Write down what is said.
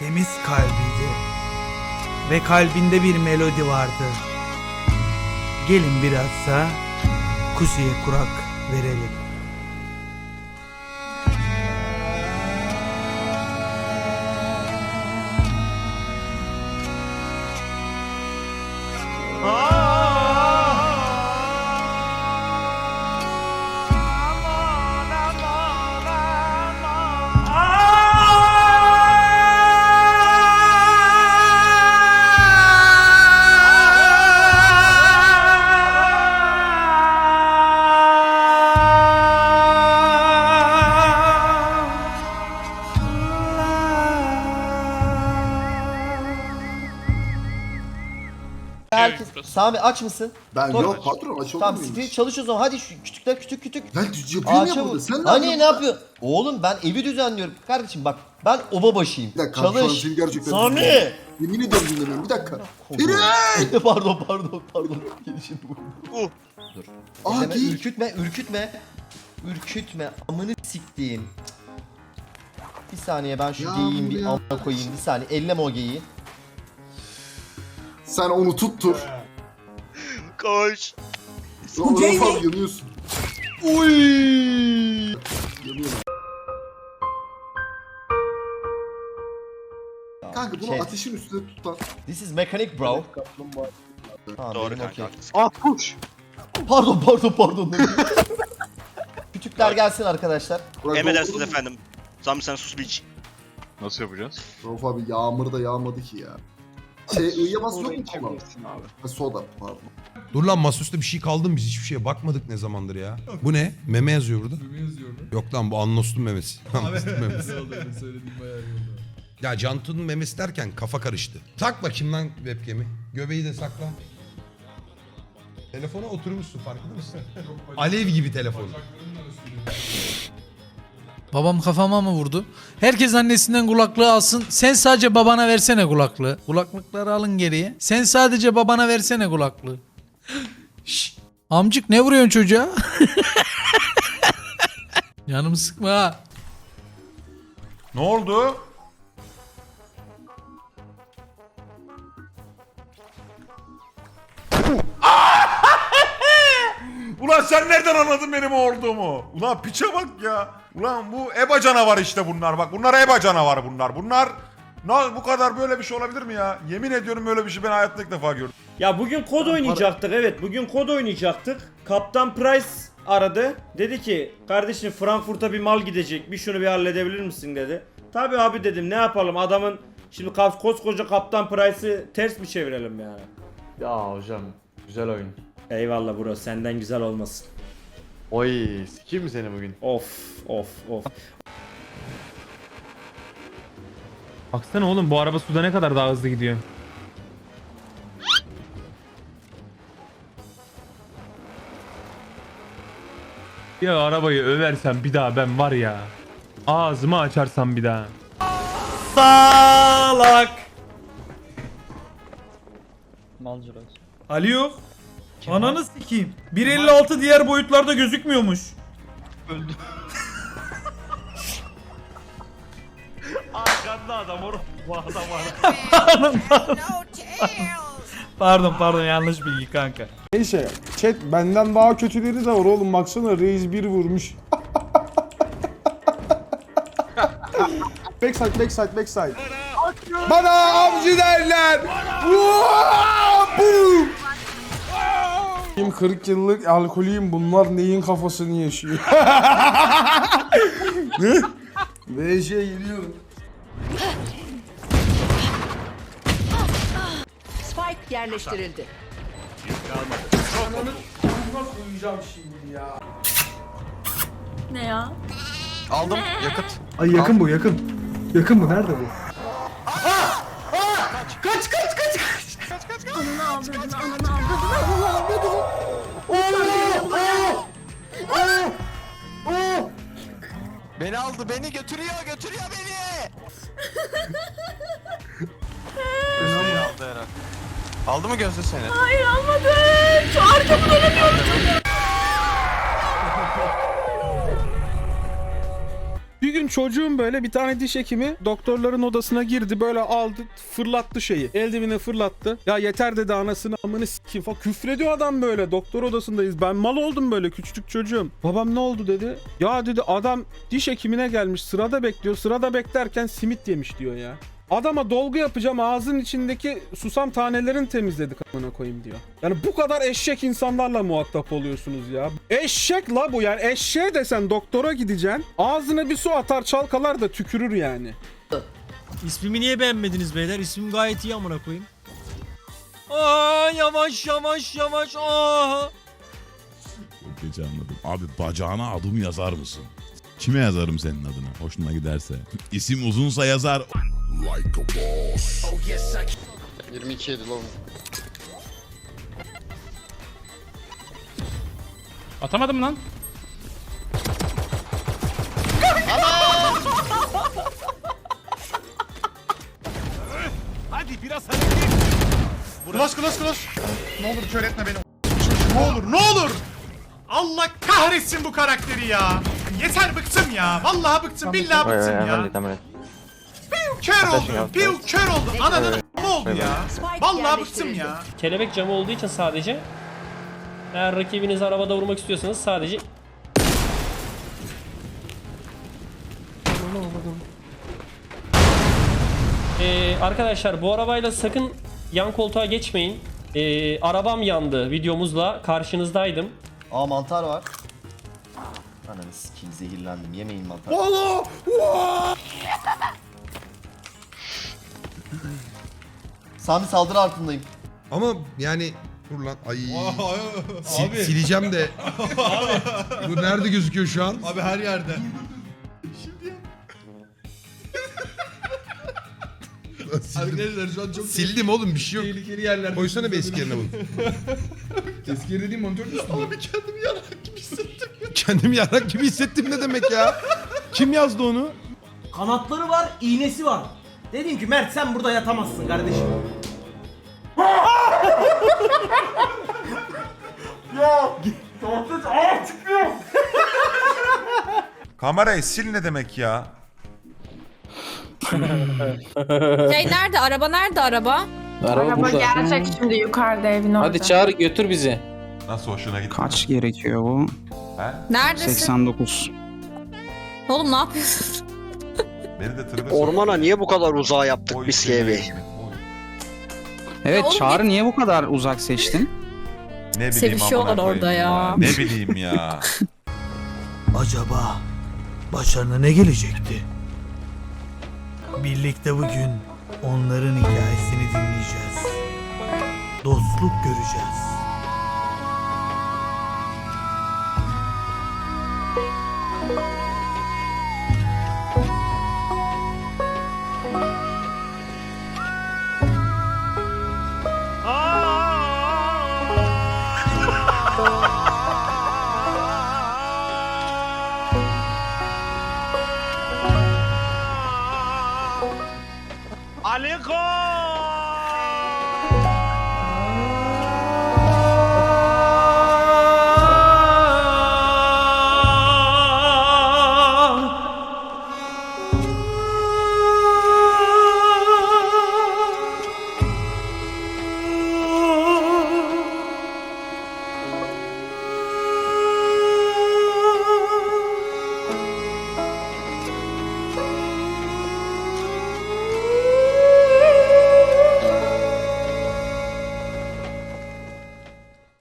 temiz kalbiydi. Ve kalbinde bir melodi vardı. Gelin birazsa kuzuya kurak verelim. Sami aç mısın? Ben Tor- yok patron aç olur Tamam muyum? Steve çalış o zaman. Hadi şu küçükler küçük küçük. Ben düz yapıyorum ya burada. Sen ne Hani ne yapıyorsun? yapıyor? Oğlum ben evi düzenliyorum. Kardeşim bak ben oba başıyım. Bir dakika şu an Çalış. seni gerçekten Sami. dinlemiyorum. Yemin ediyorum dinlemiyorum. Bir dakika. Ferit! pardon pardon pardon. Gelişim bu. Uh. Dur. Aa Elleme, değil. ürkütme ürkütme. Ürkütme. Amını siktiğim. Bir saniye ben şu Ya geyiğin bir ya. amına koyayım. Bir saniye elleme o geyiği. Sen onu tuttur. Koş. Sonra abi yanıyorsun. Uy! Yanıyorum. Kanka bunu Şey- ateşin üstüne tutan. This is mechanic bro. Tamam, Doğru benim kanka. okey. Ah koş. Pardon pardon pardon. Küçükler gelsin arkadaşlar. Burak, Emredersiniz efendim. Sami sen sus biç. Nasıl yapacağız? Rauf abi yağmur da yağmadı ki ya. Şey bas yok mu kola? Ha, soda pardon. Dur lan masaüstü bir şey kaldı mı biz hiçbir şeye bakmadık ne zamandır ya. Bu ne? Meme yazıyor burada. Meme yazıyordu. Yok lan bu Anlos'un memesi. Anlos'un memesi. Ne oldu öyle söylediğim bayağı iyi oldu. Ya Cantu'nun memesi derken kafa karıştı. Tak bakayım lan webcam'i. Göbeği de sakla. Telefona oturmuşsun farkında mısın? Alev gibi telefon. Babam kafama mı vurdu? Herkes annesinden kulaklığı alsın. Sen sadece babana versene kulaklığı. Kulaklıkları alın geriye. Sen sadece babana versene kulaklığı. Şşş. Amcık ne vuruyorsun çocuğa? Yanımı sıkma ha. Ne oldu? Ulan sen nereden anladın benim olduğumu? Ulan piçe bak ya. Ulan bu EBA canavarı işte bunlar bak. Bunlar EBA canavarı bunlar. Bunlar Na, bu kadar böyle bir şey olabilir mi ya? Yemin ediyorum böyle bir şey ben hayatta ilk defa gördüm. Ya bugün kod oynayacaktık evet bugün kod oynayacaktık. Kaptan Price aradı. Dedi ki kardeşim Frankfurt'a bir mal gidecek bir şunu bir halledebilir misin dedi. Tabi abi dedim ne yapalım adamın şimdi koskoca Kaptan Price'ı ters mi çevirelim yani. Ya hocam güzel oyun. Eyvallah bro senden güzel olmasın. Oy sikeyim mi seni bugün? Of of of. Baksana oğlum bu araba suda ne kadar daha hızlı gidiyor. Ya arabayı översen bir daha ben var ya. Ağzımı açarsam bir daha. Salak. Ali yok. Ananı sikeyim. 1.56 diğer boyutlarda gözükmüyormuş. Arkanda adam oğlum. Bu adam var. Pardon pardon yanlış bilgi kanka. Neyse chat benden daha kötüleri de var oğlum baksana Reis bir vurmuş. backside backside backside. Bana avcı derler. Vaa! Boom! Benim 40 yıllık alkolüyüm bunlar neyin kafasını yaşıyor. ne? Ve şey geliyor. Spike yerleştirildi. Uyuyacağım şimdi ya. Ne ya? Aldım yakıt. Ay yakın bu yakın. Yakın bu nerede bu? Beni aldı beni götürüyor götürüyor beni. Gözde'yi aldı herhalde. Aldı mı Gözde seni? Hayır almadı. Şu arkamı dönemiyorum. Bir gün çocuğum böyle bir tane diş hekimi doktorların odasına girdi böyle aldı fırlattı şeyi. Eldiveni fırlattı. Ya yeter dedi anasını amını sikeyim falan. Küfrediyor adam böyle doktor odasındayız. Ben mal oldum böyle küçücük çocuğum. Babam ne oldu dedi. Ya dedi adam diş hekimine gelmiş sırada bekliyor. Sırada beklerken simit yemiş diyor ya. Adama dolgu yapacağım ağzının içindeki susam tanelerini temizledik amına koyayım diyor. Yani bu kadar eşek insanlarla muhatap oluyorsunuz ya. Eşek la bu yani eşeğe desen doktora gideceksin. Ağzına bir su atar çalkalar da tükürür yani. İsmimi niye beğenmediniz beyler? İsmim gayet iyi amına koyayım. Aa yavaş yavaş yavaş aa. Çok geç anladım. Abi bacağına adım yazar mısın? Kime yazarım senin adını? Hoşuna giderse. İsim uzunsa yazar. 22 yedi lan. Atamadım lan. Kulaş kulaş kulaş. Ne olur kör etme beni. Ne olur ne olur. Allah kahretsin bu karakteri ya. Yeter bıktım ya. Vallahi bıktım billahi bıktım ya. Piu kör oldu. Piu kör oldu. Ananın ne oldu ya. Vallahi bıktım ya. Kelebek camı olduğu için sadece eğer rakibinizi arabada vurmak istiyorsanız sadece Ee, arkadaşlar bu arabayla sakın yan koltuğa geçmeyin. Ee, arabam yandı videomuzla karşınızdaydım. Aa mantar var. Ananı sikeyim zehirlendim. Yemeyin mantar. Sami saldırı altındayım. Ama yani dur lan ay Sil- sileceğim de. Bu nerede gözüküyor şu an? Abi her yerde. Arkadaşlar şu an çok sildim oğlum bir şey yok. Tehlikeli yerler. Koysana bir eski yerine bunu. Eski yer dediğim monitörün üstünde. Abi kendimi yarak gibi hissettim. Kendimi yarak gibi hissettim ne demek ya? Kim yazdı onu? Kanatları var, iğnesi var. Dedim ki Mert sen burada yatamazsın kardeşim. Kamerayı sil ne demek ya? Şey nerede? Araba nerede araba? Araba gelecek şimdi yukarıda evin orada. Hadi çağır götür bizi. Nasıl hoşuna gitti? Kaç gerekiyor bu? Neredesin? 89. Oğlum ne yapıyorsun? Beni de tribe Ormana niye bu kadar uzağa yaptık Oy, biz KV? Evet, Çağrı niye bu kadar uzak seçtin? Ne bileyim Sevişiyorlar amına koyayım orada ya. Ne bileyim ya. Acaba başlarına ne gelecekti? Birlikte bugün onların hikayesini dinleyeceğiz. Dostluk göreceğiz.